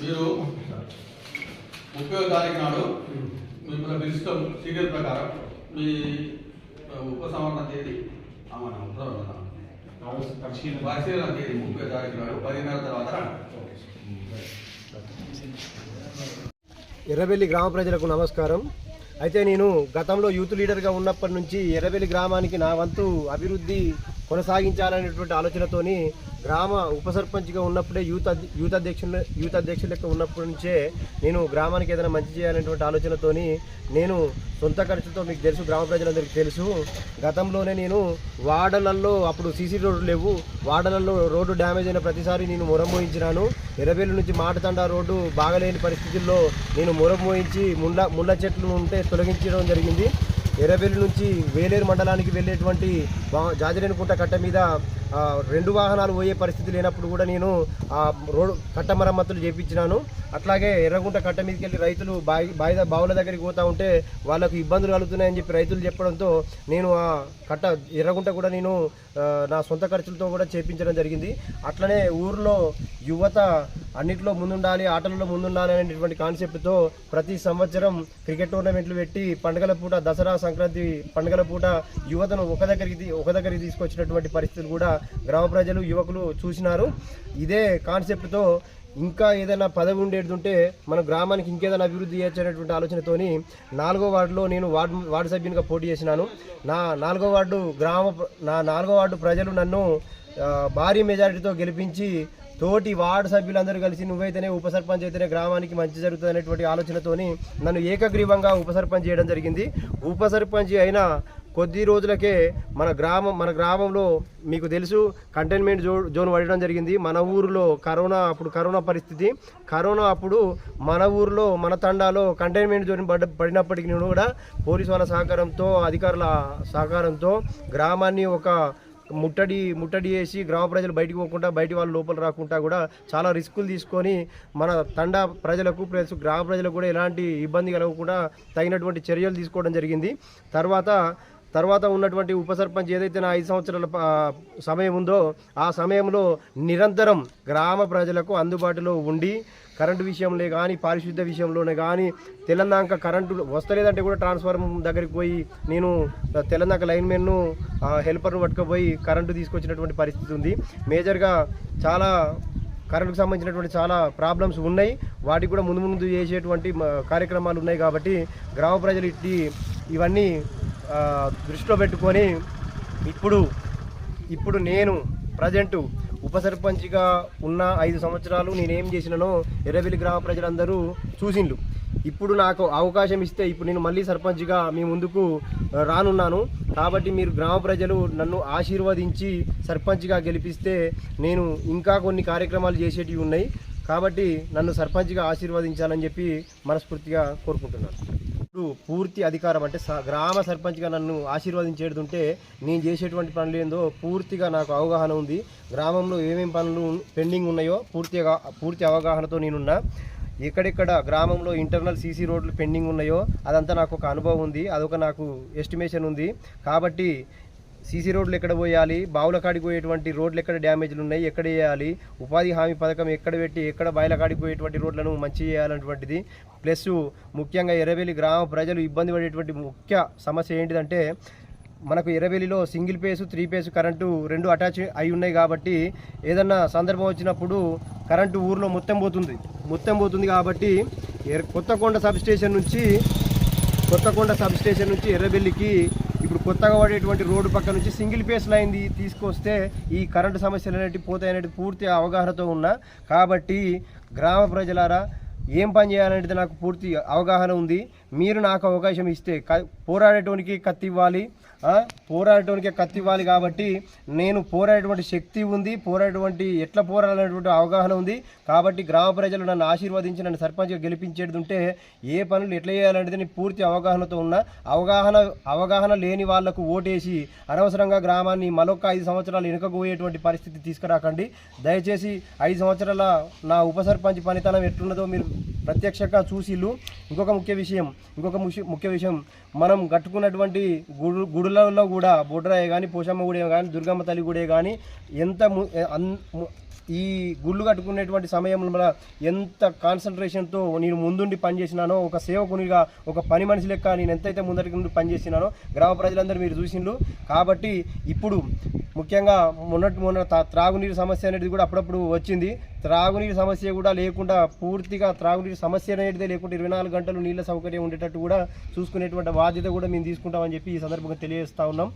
మీరు ముప్పై తారీఖు నాడు మిమ్మల్ని పిలుస్తాం సీరియల్ ప్రకారం మీ ఉపసంహరణ తేదీ పరిశీలన తేదీ ముప్పై తారీఖు నాడు పదిన్నర తర్వాత రండి. ఎర్రబెల్లి గ్రామ ప్రజలకు నమస్కారం అయితే నేను గతంలో యూత్ లీడర్గా ఉన్నప్పటి నుంచి ఎర్రబెల్లి గ్రామానికి నా వంతు అభివృద్ధి కొనసాగించాలనేటువంటి ఆలోచనతోని గ్రామ ఉప సర్పంచ్గా ఉన్నప్పుడే యూత్ యూత్ అధ్యక్షులు యూత్ అధ్యక్షుల లెక్క ఉన్నప్పటి నుంచే నేను గ్రామానికి ఏదైనా మంచి చేయాలనేటువంటి ఆలోచనతోని నేను సొంత ఖర్చుతో మీకు తెలుసు గ్రామ ప్రజలందరికీ తెలుసు. గతంలోనే నేను వాడలల్లో అప్పుడు సీసీ రోడ్లు లేవు. వాడలలో రోడ్డు డ్యామేజ్ అయిన ప్రతిసారి నేను మొరమోయించినాను ఎర్రబెల్లి నుంచి మాటతండా రోడ్డు బాగలేని పరిస్థితుల్లో నేను మొరమోయించి ముళ్ళ ముళ్ళ చెట్లు ఉంటే తొలగించడం జరిగింది. ఎర్రబెల్లి నుంచి వేలేరు మండలానికి వెళ్ళేటువంటి వా- జాజిరేనుకుంట కట్ట మీద రెండు వాహనాలు పోయే పరిస్థితి లేనప్పుడు కూడా నేను ఆ రోడ్డు కట్ట మరమ్మతులు చేయించినాను అట్లాగే ఎర్రగుంట కట్ట మీదకి వెళ్ళి రైతులు బావి బావి బావుల దగ్గరికి పోతా ఉంటే వాళ్ళకు ఇబ్బందులు కలుగుతున్నాయని చెప్పి రైతులు చెప్పడంతో నేను ఆ కట్ట ఎర్రగుంట కూడా నేను నా సొంత ఖర్చులతో కూడా చేపించడం జరిగింది. అట్లనే ఊర్లో యువత అన్నిట్లో ముందుండాలి ఆటలలో ముందుండాలి అనేటువంటి కాన్సెప్ట్తో ప్రతి సంవత్సరం క్రికెట్ టోర్నమెంట్లు పెట్టి పండుగల పూట దసరా సంక్రాంతి పండుగల పూట యువతను ఒక దగ్గరికి ఒక దగ్గరికి తీసుకొచ్చినటువంటి పరిస్థితులు కూడా గ్రామ ప్రజలు యువకులు చూసినారు. ఇదే కాన్సెప్ట్తో ఇంకా ఏదైనా పదవి ఉండేది ఉంటే మన గ్రామానికి ఇంకేదైనా అభివృద్ధి చేయొచ్చు ఆలోచనతోని నాలుగో వార్డులో నేను వార్డు వార్డు సభ్యునిగా పోటీ చేసినాను. నా నాలుగో వార్డు గ్రామ నా నాలుగో వార్డు ప్రజలు నన్ను భారీ మెజారిటీతో గెలిపించి తోటి వార్డు సభ్యులందరూ కలిసి నువ్వైతేనే ఉప సర్పంచ్ అయితేనే గ్రామానికి మంచి జరుగుతుంది అనేటువంటి ఆలోచనతోని నన్ను ఏకగ్రీవంగా ఉప సర్పంచ్ చేయడం జరిగింది. ఉప సర్పంచ్ అయిన కొద్ది రోజులకే మన గ్రామం మన గ్రామంలో మీకు తెలుసు కంటైన్మెంట్ జో జోన్ పడడం జరిగింది. మన ఊరిలో కరోనా అప్పుడు కరోనా పరిస్థితి. కరోనా అప్పుడు మన ఊరిలో మన తండాలో కంటైన్మెంట్ జోన్ పడ పడినప్పటికీ కూడా పోలీసు వాళ్ళ సహకారంతో అధికారుల సహకారంతో గ్రామాన్ని ఒక ముట్టడి ముట్టడి చేసి గ్రామ ప్రజలు బయటికి పోకుండా బయటి వాళ్ళు లోపల రాకుండా కూడా చాలా రిస్కులు తీసుకొని మన తండా ప్రజలకు ప్లస్ గ్రామ ప్రజలకు కూడా ఎలాంటి ఇబ్బంది కలగకుండా తగినటువంటి చర్యలు తీసుకోవడం జరిగింది. తర్వాత తర్వాత ఉన్నటువంటి ఉప సర్పంచ్ ఏదైతే నా ఐదు సంవత్సరాల సమయం ఉందో ఆ సమయంలో నిరంతరం గ్రామ ప్రజలకు అందుబాటులో ఉండి కరెంటు విషయంలో కానీ పారిశుద్ధ్య విషయంలోనే కానీ తెలంగాణ కరెంటు వస్తలేదంటే కూడా ట్రాన్స్ఫార్మర్ దగ్గరికి పోయి నేను తెలంగాణ లైన్మెన్ను హెల్పర్ను పట్టుకుపోయి కరెంటు తీసుకొచ్చినటువంటి పరిస్థితి ఉంది. మేజర్గా చాలా కరెంటుకు సంబంధించినటువంటి చాలా ప్రాబ్లమ్స్ ఉన్నాయి. వాటికి కూడా ముందు ముందు చేసేటువంటి కార్యక్రమాలు ఉన్నాయి కాబట్టి గ్రామ ప్రజలు ఇట్టి ఇవన్నీ దృష్టిలో పెట్టుకొని ఇప్పుడు ఇప్పుడు నేను ప్రజెంటు ఉప సర్పంచ్గా ఉన్న ఐదు సంవత్సరాలు నేనేం చేసినానో ఎర్రవెల్లి గ్రామ ప్రజలందరూ చూసిండ్లు ఇప్పుడు నాకు అవకాశం ఇస్తే ఇప్పుడు నేను మళ్ళీ సర్పంచ్గా మీ ముందుకు రానున్నాను. కాబట్టి మీరు గ్రామ ప్రజలు నన్ను ఆశీర్వదించి సర్పంచ్గా గెలిపిస్తే నేను ఇంకా కొన్ని కార్యక్రమాలు చేసేటివి ఉన్నాయి. కాబట్టి నన్ను సర్పంచ్గా ఆశీర్వదించాలని చెప్పి మనస్ఫూర్తిగా కోరుకుంటున్నాను. పూర్తి అధికారం అంటే స- గ్రామ సర్పంచ్గా నన్ను ఆశీర్వదించేది ఉంటే నేను చేసేటువంటి పనులు ఏందో పూర్తిగా నాకు అవగాహన ఉంది. గ్రామంలో ఏమేమి పనులు పెండింగ్ ఉన్నాయో పూర్తిగా పూర్తి అవగాహనతో నేనున్నా. ఎక్కడెక్కడ గ్రామంలో ఇంటర్నల్ సీసీ రోడ్లు పెండింగ్ ఉన్నాయో అదంతా నాకు ఒక అనుభవం ఉంది. అదొక నాకు ఎస్టిమేషన్ ఉంది. కాబట్టి సీసీ రోడ్లు ఎక్కడ పోయాలి? బావుల కాడికి పోయేటువంటి రోడ్లు ఎక్కడ డ్యామేజ్లు ఉన్నాయి ఎక్కడ వేయాలి? ఉపాధి హామీ పథకం ఎక్కడ పెట్టి ఎక్కడ బయల కాడికి పోయేటువంటి రోడ్లను మంచి చేయాలన్నటువంటిది ప్లస్ ముఖ్యంగా ఎర్రబెల్లి గ్రామ ప్రజలు ఇబ్బంది పడేటువంటి ముఖ్య సమస్య ఏంటిదంటే మనకు ఎర్రబెల్లిలో single phase three phase current రెండు అటాచ్ అయి ఉన్నాయి కాబట్టి ఏదన్నా సందర్భం వచ్చినప్పుడు కరెంటు ఊర్లో మొత్తం పోతుంది. మొత్తం పోతుంది కాబట్టి కొత్తకొండ సబ్ స్టేషన్ నుంచి కొత్తకొండ సబ్ స్టేషన్ నుంచి ఎర్రబెల్లికి ఇప్పుడు కొత్తగా పడేటువంటి రోడ్డు పక్క నుంచి సింగిల్ పేస్ లైన్ తీసుకొస్తే ఈ కరెంటు సమస్యలు అనేటివి పోతాయనేది పూర్తి అవగాహనతో ఉన్నా. కాబట్టి గ్రామ ప్రజలారా ఏం పని చేయాలనేది నాకు పూర్తి అవగాహన ఉంది. మీరు నాకు అవకాశం ఇస్తే క- పోరాడేటోనికి కత్తి ఇవ్వాలి ఆ, పోరాడేటోనికి కత్తి ఇవ్వాలి కాబట్టి నేను పోరాడేటువంటి శక్తి ఉంది పోరాడేటువంటి ఎట్లా పోరాడాలనేటువంటి అవగాహన ఉంది. కాబట్టి గ్రామ ప్రజలు నన్ను ఆశీర్వదించి నన్ను సర్పంచ్గా గెలిపించేది ఉంటే ఏ పనులు ఎట్లా చేయాలనేది నేను పూర్తి అవగాహనతో ఉన్న. అవగాహన అవగాహన లేని వాళ్ళకు ఓటేసి అనవసరంగా గ్రామాన్ని మరొక ఐదు సంవత్సరాలు వెనుకపోయేటువంటి పరిస్థితి తీసుకురాకండి. దయచేసి ఐదు సంవత్సరాల నా ఉప సర్పంచ్ పనితనం ఎట్లున్నదో మీరు ప్రత్యక్షంగా చూసిళ్ళు ఇంకొక ముఖ్య విషయం ఇంకొక ముఖ్య విషయం. మనం కట్టుకున్నటువంటి గుడు గుడులలో కూడా బుడ్రాయే కానీ పోషమ్మ గుడే కానీ దుర్గమ్మ తల్లి గుడే కానీ ఎంత ఈ గుళ్ళు కట్టుకునేటువంటి సమయంలో ఎంత కాన్సన్ట్రేషన్తో నేను ముందుండి పనిచేసినానో ఒక సేవకునిగా ఒక పని మనిషి లెక్క నేను ఎంతైతే ముందరికి నుండి పనిచేసినానో గ్రామ ప్రజలందరూ మీరు చూసిండ్రు. కాబట్టి ఇప్పుడు ముఖ్యంగా మొన్నటి మొన్న తా- త్రాగునీరు సమస్య అనేది కూడా అప్పుడప్పుడు వచ్చింది. త్రాగునీరు సమస్య కూడా లేకుండా పూర్తిగా త్రాగునీరు సమస్య అనేది లేకుండా ఇరవై నాలుగు గంటలు నీళ్ళ సౌకర్యం ఉండేటట్టు కూడా చూసుకునేటువంటి బాధ్యత కూడా మేము తీసుకుంటామని చెప్పి ఈ సందర్భంగా తెలియజేస్తా ఉన్నాం.